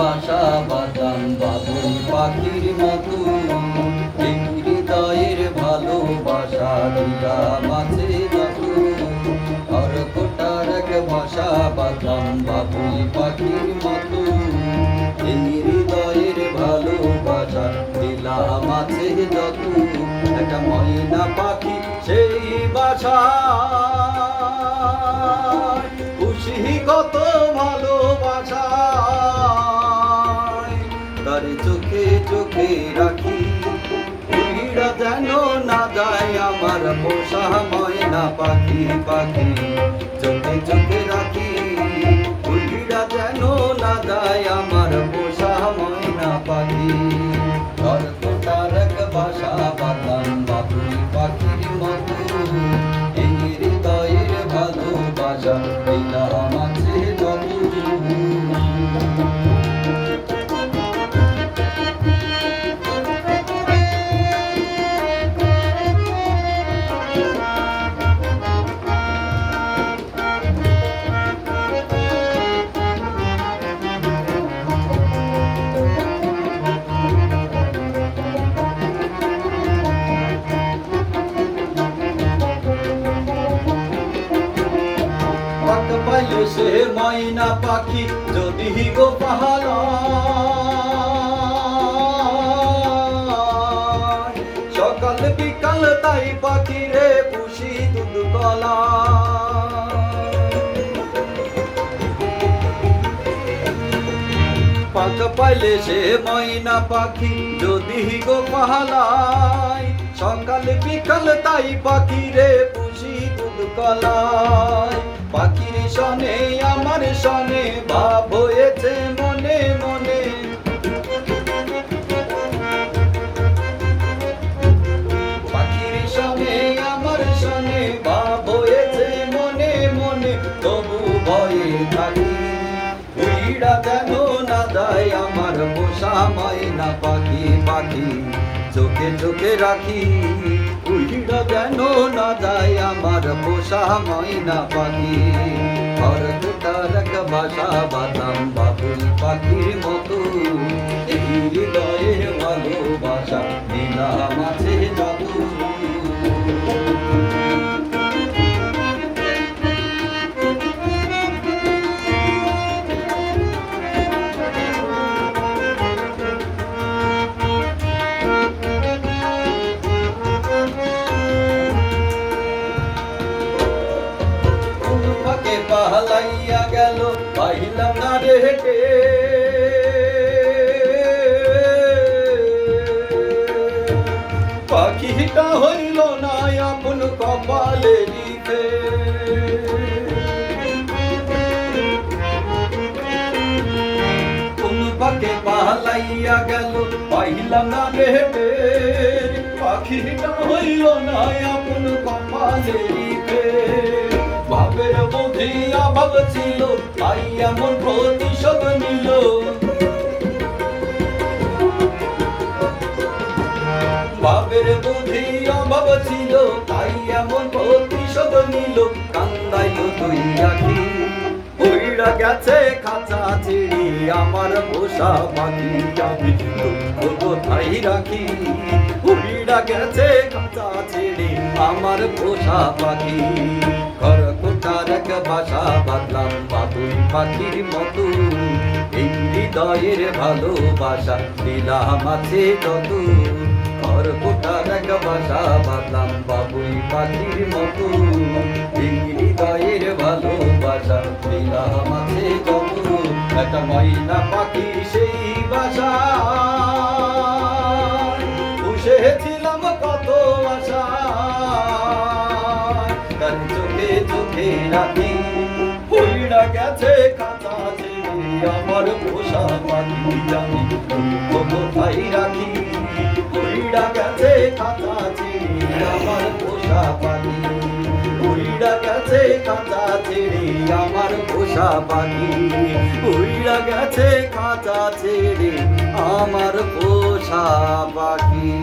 বাসা বাদাম বাবুই পাখির মতো। হৃদয়ের ভালোবাসা দিলা মাঝে আর কোটার এক বাসা বাদাম বাবুই পাখির মতো। হৃদয়ের ভালোবাসা দিলা মাঝে যত একটা ময়না পাখি সেই বাসা খুশি কত ভালোবাসা। চোখে রাখি। উড়িরা যেন না যায় আমার পোষা ময়না পাখি পাখি। চোখে চোখে রাখি। উড়িরা যেন না যায় আমার পোষা ময়না পাখি। এক বাসা বাদাম বাবুই পাখির মতো এই হৃদয়ের ভালোবাসা দিলা সে ময়না পাখি যদি গো পাহাড়। সকাল বিকাল তাই পাখি রে পুষি দুধ কলা। পাক পাইলে সে ময়না পাখি যদি গো পাহালায় সকাল বিকাল তাই পাখি রে পুষি দুধ কলায় পাখির সনে আমার সনে ভাব হয়েছে মনে মনে। আমার সনে ভাব মনে মনে। তবু ভয়ে না পাখি পাখি। চোখে চোখে রাখি। উইড়া যেন না যায় আমার পোষা ময়না পাখি। ঘর তারক বাসা বাদাম বাবুল পাখির মতো। হৃদয়ের ভালোবাসা নীলা মাঝে পাহালাইয়া গেল, পাইলাম না রে হেঁটে। পাখিটা হইল না আপন কপালে কোন ফাঁকে পাহালাইয়া গেল, পাইলাম না রে হেঁটে। পাখিটা হইল না আপন কপালে লিখে ভাবের বুদ্ধি অভাব ছিল, তাই এমন প্রতিশোধ নিল। বুদ্ধি অভাব ছিল, তাই এমন প্রতিশোধ নিল। কান্দাইল তুই গেছে খাঁচা আমার পোষা পাখি আমি কোথায় রাখি? উইড়া গেছে খাঁচা আমার পোষা পাখি এক বাসা বাঁধলাম বাবুই পাখির মতো। এই হৃদয়ের ভালোবাসা দিলাম আছে যত। ঘর কোটার এক বাসা বাঁধলাম বাবুই পাখির মতো। এই হৃদয়ের ভালোবাসা দিলাম আছে যত। একটা ময়না পাখি সেই চোখে রাখি। হইরা গেছে কাঁচা ছেড়ে আমার পোষা পাখি, জানি কোথায় রাখি। হইরা গেছে কাঁচা ছেড়ে আমার পোষা পাখি। উইড়া গেছে কাঁচা ছেড়ে আমার পোষা পাখি। উইড়া গেছে কাঁচা ছেড়ে আমার পোষা পাখি।